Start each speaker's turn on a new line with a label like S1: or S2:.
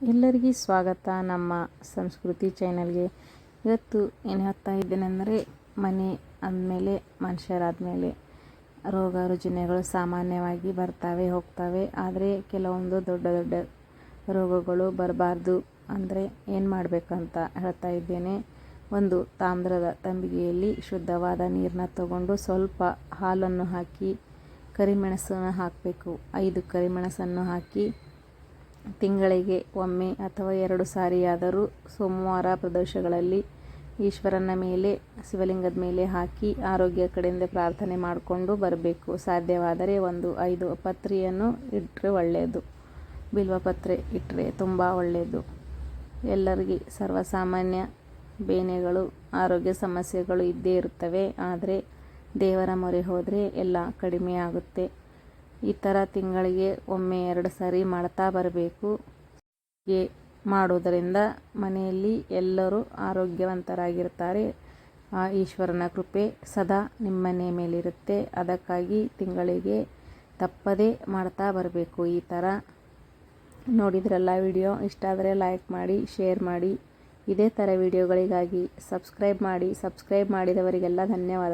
S1: ಎಲ್ಲರಿಗೂ ಸ್ವಾಗತ ನಮ್ಮ ಸಂಸ್ಕೃತಿ ಚಾನಲ್ಗೆ. ಇವತ್ತು ಏನು ಹೇಳ್ತಾ ಇದ್ದೇನೆಂದರೆ ಮನೆ ಅಂದಮೇಲೆ, ಮನುಷ್ಯರಾದಮೇಲೆ ರೋಗ ರುಜಿನಗಳು ಸಾಮಾನ್ಯವಾಗಿ ಬರ್ತಾವೆ, ಹೋಗ್ತವೆ. ಆದರೆ ಕೆಲವೊಂದು ದೊಡ್ಡ ದೊಡ್ಡ ರೋಗಗಳು ಬರಬಾರ್ದು ಅಂದರೆ ಏನು ಮಾಡಬೇಕಂತ ಹೇಳ್ತಾ ಇದ್ದೇನೆ. ಒಂದು ತಾಮ್ರದ ತಂಬಿಗೆಯಲ್ಲಿ ಶುದ್ಧವಾದ ನೀರನ್ನ ತಗೊಂಡು ಸ್ವಲ್ಪ ಹಾಲನ್ನು ಹಾಕಿ, ಕರಿಮೆಣಸನ್ನು ಹಾಕಬೇಕು. ಐದು ಕರಿಮೆಣಸನ್ನು ಹಾಕಿ ತಿಂಗಳಿಗೆ ಒಮ್ಮೆ ಅಥವಾ ಎರಡು ಸಾರಿಯಾದರೂ ಸೋಮವಾರ ಪ್ರದೋಷಗಳಲ್ಲಿ ಈಶ್ವರನ ಮೇಲೆ, ಶಿವಲಿಂಗದ ಮೇಲೆ ಹಾಕಿ ಆರೋಗ್ಯ ಕಡೆಯಿಂದ ಪ್ರಾರ್ಥನೆ ಮಾಡಿಕೊಂಡು ಬರಬೇಕು. ಸಾಧ್ಯವಾದರೆ ಒಂದು ಐದು ಪತ್ರಿಯನ್ನು ಇಟ್ಟರೆ ಒಳ್ಳೆಯದು. ಬಿಲ್ವಪತ್ರೆ ಇಟ್ಟರೆ ತುಂಬ ಒಳ್ಳೆಯದು. ಎಲ್ಲರಿಗೆ ಸರ್ವಸಾಮಾನ್ಯ ಬೇನೆಗಳು, ಆರೋಗ್ಯ ಸಮಸ್ಯೆಗಳು ಇದ್ದೇ ಇರುತ್ತವೆ. ಆದರೆ ದೇವರ ಮೊರೆ ಹೋದರೆ ಎಲ್ಲ ಕಡಿಮೆ ಆಗುತ್ತೆ ಈ ಥರ ತಿಂಗಳಿಗೆ ಒಮ್ಮೆ ಎರಡು ಸಾರಿ ಮಾಡ್ತಾ ಬರಬೇಕು. ಹೀಗೆ ಮಾಡುವುದರಿಂದ ಮನೆಯಲ್ಲಿ ಎಲ್ಲರೂ ಆರೋಗ್ಯವಂತರಾಗಿರ್ತಾರೆ ಆ ಈಶ್ವರನ ಕೃಪೆ ಸದಾ ನಿಮ್ಮ ಮನೆ ಮೇಲಿರುತ್ತೆ. ಅದಕ್ಕಾಗಿ ತಿಂಗಳಿಗೆ ತಪ್ಪದೇ ಮಾಡ್ತಾ ಬರಬೇಕು ಈ ಥರ ನೋಡಿದ್ರಲ್ಲ ವಿಡಿಯೋ? ಇಷ್ಟ ಆದರೆ ಲೈಕ್ ಮಾಡಿ ಶೇರ್ ಮಾಡಿ. ಇದೇ ಥರ ವಿಡಿಯೋಗಳಿಗಾಗಿ ಸಬ್ಸ್ಕ್ರೈಬ್ ಮಾಡಿ. ಸಬ್ಸ್ಕ್ರೈಬ್ ಮಾಡಿದವರಿಗೆಲ್ಲ ಧನ್ಯವಾದ.